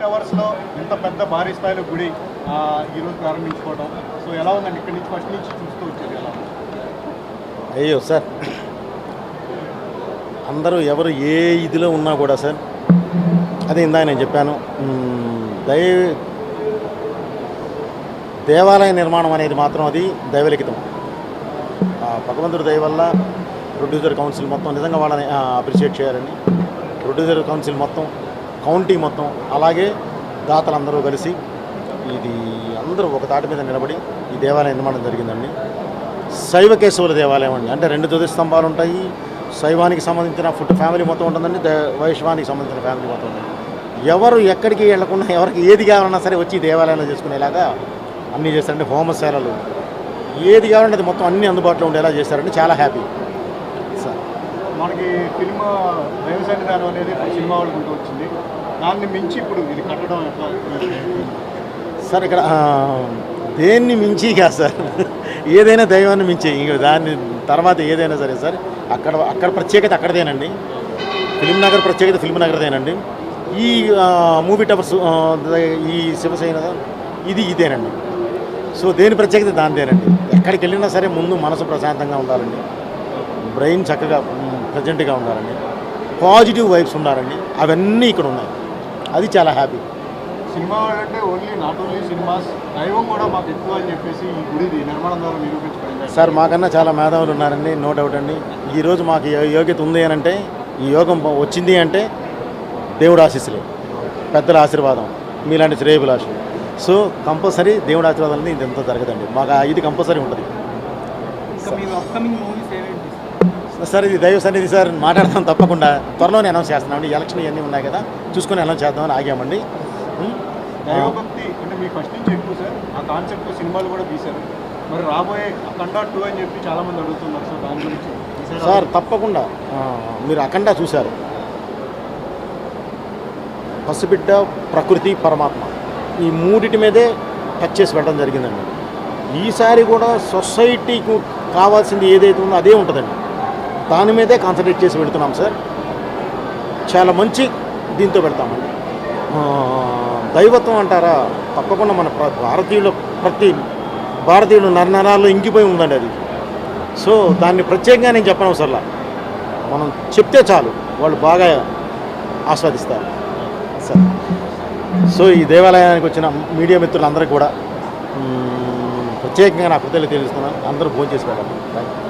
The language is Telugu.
ఎయిట్ అవర్స్లో ఇంత పెద్ద భారీ స్థాయిలో గుడి ఈరోజు ప్రారంభించుకోవడం. సో ఎలా ఉందండి? ఇక్కడి నుంచి ఫస్ట్ నుంచి చూస్తూ వచ్చేది ఎలా అయ్యో సార్. అందరూ ఎవరు ఏ ఇదిలో ఉన్నా కూడా సార్ అదే ఇందాక నేను చెప్పాను దైవ దై దేవాలయ నిర్మాణం అనేది మాత్రం అది దైవలిఖితం. భగవంతుడి దయ వల్ల ప్రొడ్యూసర్ కౌన్సిల్ మొత్తం నిజంగా వాళ్ళని అప్రిషియేట్ చేయాలని ప్రొడ్యూసర్ కౌన్సిల్ మొత్తం కౌంటీ మొత్తం అలాగే దాతలందరూ కలిసి ఇది అందరూ ఒక తాటి మీద నిలబడి ఈ దేవాలయం నిర్మాణం జరిగిందండి. శైవ కేశవుల దేవాలయం అండి. అంటే రెండు తుది స్తంభాలు ఉంటాయి. శైవానికి సంబంధించిన ఫుడ్ ఫ్యామిలీ మొత్తం ఉంటుందండి. దే- వైష్ణవానికి సంబంధించిన ఫ్యామిలీ మొత్తం ఉంటుంది. ఎవరు ఎక్కడికి వెళ్ళకుండా ఎవరికి ఏది కావాలన్నా సరే వచ్చి దేవాలయంలో చేసుకునేలాగా అన్నీ చేస్తారండి హోమశాలలు. ఏది కావాలంటే అది మొత్తం అన్ని అందుబాటులో ఉండేలా చేశారండి. చాలా హ్యాపీ. మనకి ఫిల్మ్ దైవశాని దానం అనేది సినిమా వాళ్ళకుంటూ వచ్చింది. దాన్ని మించి ఇప్పుడు ఇది కట్టడం సార్ ఇక్కడ దేన్ని మించి కాదు సార్? ఏదైనా దైవాన్ని మించి ఇంక దాన్ని తర్వాత ఏదైనా సరే సార్ అక్కడ అక్కడ ప్రత్యేకత అక్కడదేనండి. ఫిల్మ్ నగర్ ప్రత్యేకత ఫిల్మ్ నగర్దేనండి. ఈ మూవీ టవర్స్ ఈ శివసేన ఇది ఇదేనండి. సో దేని ప్రత్యేకత దానిదేనండి. ఎక్కడికి వెళ్ళినా సరే ముందు మనసు ప్రశాంతంగా ఉండాలండి. బ్రెయిన్ చక్కగా ప్రజెంట్గా ఉండాలండి. పాజిటివ్ వైబ్స్ ఉండాలండి. అవన్నీ ఇక్కడ ఉన్నాయి. అది చాలా హ్యాపీ. సినిమా వాళ్ళంటే ఓన్లీ నాట్ ఓన్లీ సినిమాస్ దైవం కూడా మాకు ఎక్కువ అని చెప్పేసి ఈ గుడిది నిర్మాణం ద్వారా నిరూపించబడింది సార్ మాకన్నా చాలా మేధావులు ఉన్నారండి నో డౌట్ అండి. ఈరోజు మాకు యోగ్యత ఉంది అని అంటే ఈ యోగం వచ్చింది అంటే దేవుడు ఆశీస్సులే. పెద్దల ఆశీర్వాదం. మీలాంటి శ్రేయభిలాషులు సో కంపల్సరీ దేవుడి ఆశీర్వాదం ఇది ఎంత జరగదండి. మాకు ఇది కంపల్సరీ ఉంటుంది. సార్ ఇది దైవ సన్నిధి సార్ మాట్లాడతాం తప్పకుండా. త్వరలోనే అనౌన్స్ చేస్తున్నామండి ఎలక్షన్ ఇవన్నీ ఉన్నాయి కదా. చూసుకొని అనౌన్స్ చేద్దామని ఆగామండి? దైవభక్తి అంటే మీ ఫస్ట్ నుంచి ఎక్కువ సార్. ఆ కాన్సెప్ట్ సినిమాలు కూడా తీశారు. మరి రాబోయే అఖండ టూ అని చెప్పి చాలా మంది అడుగుతున్నారు సార్ దాని గురించి. తీశారా? సార్ తప్పకుండా. మీరు అఖండ చూశారు. పసిబిడ్డ ప్రకృతి పరమాత్మ. ఈ మూడిటి మీదే టచ్ చేసి పెట్టడం జరిగిందండి. ఈసారి కూడా సొసైటీకి కావాల్సింది ఏదైతే ఉందో అదే ఉంటుందండి. దాని మీదే కాన్సన్ట్రేట్ చేసి పెడుతున్నాం సార్ చాలా మంచి దీంతో పెడతామండి దైవత్వం అంటారా? తప్పకుండా మన భారతీయులు భారతీయుల ప్రతి భారతీయులు నరనరాల్లో ఇంకిపోయి ఉందండి అది. సో దాన్ని ప్రత్యేకంగా నేను చెప్పను సర్లా మనం చెప్తే చాలు వాళ్ళు బాగా ఆస్వాదిస్తారు సార్ సో ఈ దేవాలయానికి వచ్చిన మీడియా మిత్రులందరికీ కూడా ప్రత్యేకంగా నా కృతజ్ఞత తెలుస్తున్నాను. అందరూ భోజనం చేసి పెట్టండి థ్యాంక్ యూ